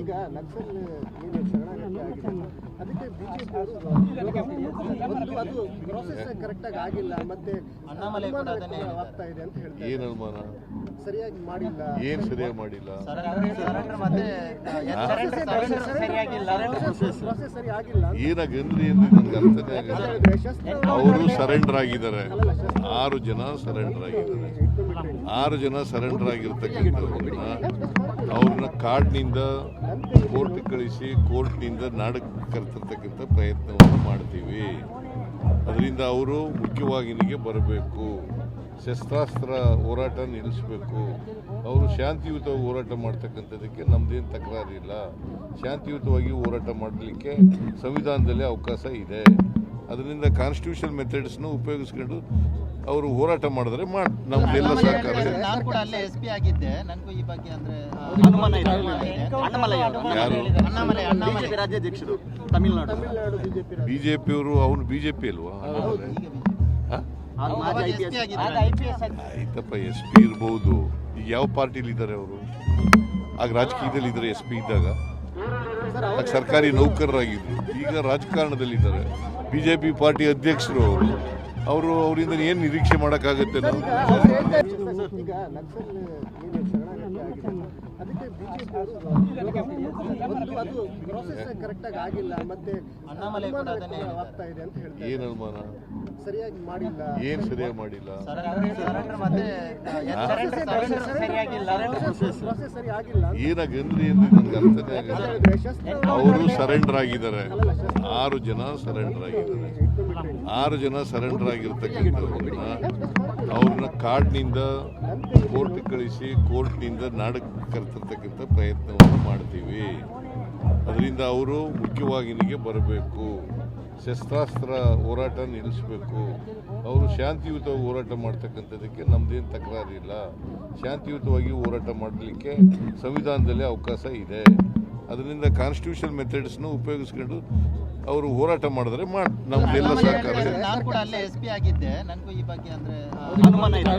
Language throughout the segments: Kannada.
ಈಗ ನಕ್ಸಲ್ ಅದಕ್ಕೆ ಬಿಜೆಪಿ ಅದು ಪ್ರೊಸೆಸ್ ಕರೆಕ್ಟ್ ಆಗಿ ಆಗಿಲ್ಲ ಮತ್ತೆ ಅಣ್ಣಾಮಲೈ ಕೂಡ ಅದನ್ನೇ ವ್ಯಕ್ತವಾಗ್ತಾ ಇದೆ ಅಂತ ಹೇಳ್ತಾರೆ ಏನು ಅನುಮಾನ? ಸರಿಯಾಗಿ ಮಾಡಿಲ್ಲ. ಏನು ಸರಿಯಾಗಿ ಮಾಡಿಲ್ಲ? ಪ್ರೊಸೆಸ್ ಸರಿ ಆಗಿಲ್ಲ. ಅಂತ ಏನಾಗಂದ್ರಿ ಅಂದ್ರೆ ನನ್ಗೆ ಅರ್ಥನೇ ಆಗಲ್ಲ ಅವರು ಸರೆಂಡರ್ ಆಗಿದ್ದಾರೆ. ಆರು ಜನ ಸರೆಂಡರ್ ಆಗಿದ್ದಾರೆ. ಆರು ಜನ ಸರೆಂಡರ್ ಆಗಿರ್ತಕ್ಕಂಥವ್ರನ್ನ ಅವ್ರನ್ನ ಕಾಡ್ನಿಂದ ಕೋರ್ಟ್ ಕಳಿಸಿ ಕೋರ್ಟ್ನಿಂದ ನಾಡಕ್ಕೆ ಕರೆತರ್ತಕ್ಕಂಥ ಪ್ರಯತ್ನವನ್ನು ಮಾಡ್ತೀವಿ. ಅದರಿಂದ ಅವರು ಮುಖ್ಯವಾಹಿನಿಗೆ ಬರಬೇಕು. ಶಸ್ತ್ರಾಸ್ತ್ರ ಹೋರಾಟ ನಿಲ್ಲಿಸಬೇಕು. ಅವರು ಶಾಂತಿಯುತವಾಗಿ ಹೋರಾಟ ಮಾಡ್ತಕ್ಕಂಥದ್ದಕ್ಕೆ ನಮ್ದೇನು ತಕರಾರಿಲ್ಲ ಶಾಂತಿಯುತವಾಗಿ ಹೋರಾಟ ಮಾಡಲಿಕ್ಕೆ ಸಂವಿಧಾನದಲ್ಲಿ ಅವಕಾಶ ಇದೆ. ಅದರಿಂದ ಕಾನ್ಸ್ಟಿಟ್ಯೂಷನ್ ಮೆಥಡ್ಸ್ನ ಉಪಯೋಗಿಸ್ಕೊಂಡು ಅವರು ಹೋರಾಟ ಮಾಡಿದ್ರೆ ನಮ್ಮ ನಮ್ದೆಲ್ಲ ಸಹಕಾರ. ಇದೆ. ನಾನು ಕೂಡ ಅಲ್ಲೇ ಎಸ್ ಪಿ ಆಗಿದ್ದೆ. ನನಗೂ ಈ ಬಗ್ಗೆ ಅಂದ್ರೆ ಅನುಮಾನ ಇದೆ ಅಣ್ಣಾಮಲೈ ಅವರು. ಯಾರು? ಅಣ್ಣಾಮಲೈ ಅಣ್ಣಾಮಲೈ ರಾಜ್ಯಾಧ್ಯಕ್ಷರು ತಮಿಳುನಾಡು. ತಮಿಳುನಾಡು ಬಿಜೆಪಿ ಬಿಜೆಪಿಯವರು ಅವನು ಬಿಜೆಪಿ ಅಲ್ವಾ. ಆಯ್ತಪ್ಪ ಎಸ್ ಪಿ ಇರ್ಬೋದು. ಈಗ ಯಾವ ಪಾರ್ಟಿಲಿ ಇದ್ದಾರೆ ಅವರು? ಆಗ ರಾಜಕೀಯದಲ್ಲಿ ಇದ್ದಾರೆ ಎಸ್ ಪಿ ಇದ್ದಾಗ ಆಗ ಸರ್ಕಾರಿ ನೌಕರರಾಗಿದ್ರು ಈಗ ರಾಜಕಾರಣದಲ್ಲಿದ್ದಾರೆ. ಬಿಜೆಪಿ ಪಾರ್ಟಿ ಅಧ್ಯಕ್ಷರು ಅವರು. ಅವರು ಅವರಿಂದ ಏನು ನಿರೀಕ್ಷೆ ಮಾಡೋಕ್ಕಾಗುತ್ತೆ ನಾವು? ಅದಕ್ಕೆ ಅದು ಪ್ರೊಸೆಸ್ ಕರೆಕ್ಟಾಗಿ ಆಗಿಲ್ಲ ಮತ್ತೆ ಅಣ್ಣಾಮಲೈ ಕೂಡ ಅದನ್ನೇ ವ್ಯಕ್ತವಾಗ್ತಾ ಇದೆ ಅಂತ ಹೇಳ್ತಾರೆ ಏನು ಅನುಮಾನ? ಸರಿಯಾಗಿ ಮಾಡಿಲ್ಲ. ಏನು ಸರಿಯಾಗಿ ಮಾಡಿಲ್ಲ? ಪ್ರೊಸೆಸ್ ಸರಿ ಆಗಿಲ್ಲ. ಅಂತ. ಏನಾಗಂದ್ರಿ ಅಂದ್ರೆ ನನ್ಗೆ ಅರ್ಥನೇ ಆಗಲ್ಲ. ಹೇಳಿದ್ರೆ ಶಸ್ತ್ರ ಅವರು ಸರೆಂಡರ್ ಆಗಿದ್ದಾರೆ. ಆರು ಜನ ಸರೆಂಡರ್ ಆಗಿದ್ದಾರೆ. ಆರು ಜನ ಸರೆಂಡರ್ ಆಗಿರ್ತಕ್ಕಂಥವ್ರನ್ನ ಅವ್ರನ್ನ ಕಾಡ್ನಿಂದ ಕೋರ್ಟ್ ಕಳಿಸಿ ಕೋರ್ಟ್ನಿಂದ ನಾಡಕ್ಕೆ ಕರೆತರ್ತಕ್ಕಂಥ ಪ್ರಯತ್ನವನ್ನು ಮಾಡ್ತೀವಿ. ಅದರಿಂದ ಅವರು ಮುಖ್ಯವಾಹಿನಿಗೆ ಬರಬೇಕು. ಶಸ್ತ್ರಾಸ್ತ್ರ ಹೋರಾಟ ನಿಲ್ಲಿಸಬೇಕು. ಅವರು ಶಾಂತಿಯುತವಾಗಿ ಹೋರಾಟ ಮಾಡ್ತಕ್ಕಂಥದ್ದಕ್ಕೆ ನಮ್ದೇನು ತಕರಾರಿಲ್ಲ ಶಾಂತಿಯುತವಾಗಿ ಹೋರಾಟ ಮಾಡಲಿಕ್ಕೆ ಸಂವಿಧಾನದಲ್ಲಿ ಅವಕಾಶ ಇದೆ. ಅದರಿಂದ ಕಾನ್ಸ್ಟಿಟ್ಯೂಷನ್ ಮೆಥಡ್ಸ್ನ ಉಪಯೋಗಿಸ್ಕೊಂಡು ಅವರು ಹೋರಾಟ ಮಾಡಿದ್ರೆ ಮಾಡಿ ಸರ್ಕಾರ ಸಹಕಾರ. ಇದೆ. ನಾನು ಕೂಡ ಅಲ್ಲೇ ಎಸ್ ಪಿ ಆಗಿದ್ದೆ. ನನಗೂ ಈ ಬಗ್ಗೆ ಅಂದ್ರೆ ಅನುಮಾನ ಇದೆ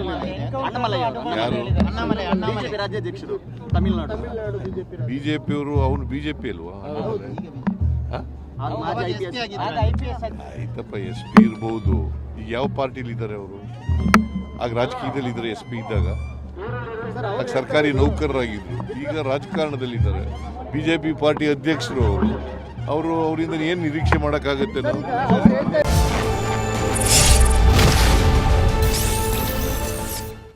ಅಣ್ಣಾಮಲೈ ಅವರು. ಯಾರು? ಅಣ್ಣಾಮಲೈ ಅಣ್ಣಾಮಲೈ. ಬಿಜೆಪಿ ರಾಜ್ಯಾಧ್ಯಕ್ಷರು ತಮಿಳುನಾಡು. ತಮಿಳುನಾಡು ಬಿಜೆಪಿ ಬಿಜೆಪಿಯವರು ಅವನು ಬಿಜೆಪಿ. ಅಲ್ವಾ. ಆಯ್ತಪ್ಪ ಎಸ್ ಪಿ ಇರ್ಬೋದು. ಈಗ ಯಾವ ಪಾರ್ಟಿಲಿ ಇದ್ದಾರೆ ಅವರು? ಆಗ ರಾಜಕೀಯದಲ್ಲಿ ಇದ್ದಾರೆ ಎಸ್ ಪಿ ಇದ್ದಾಗ? ಆಗ ಸರ್ಕಾರಿ ನೌಕರರಾಗಿದ್ರು ಈಗ ರಾಜಕಾರಣದಲ್ಲಿದ್ದಾರೆ. ಬಿಜೆಪಿ ಪಾರ್ಟಿ ಅಧ್ಯಕ್ಷರು ಅವರು. ಅವರು ಅವರಿಂದ ಏನು ನಿರೀಕ್ಷೆ ಮಾಡೋಕ್ಕಾಗುತ್ತೆ ನಾವು?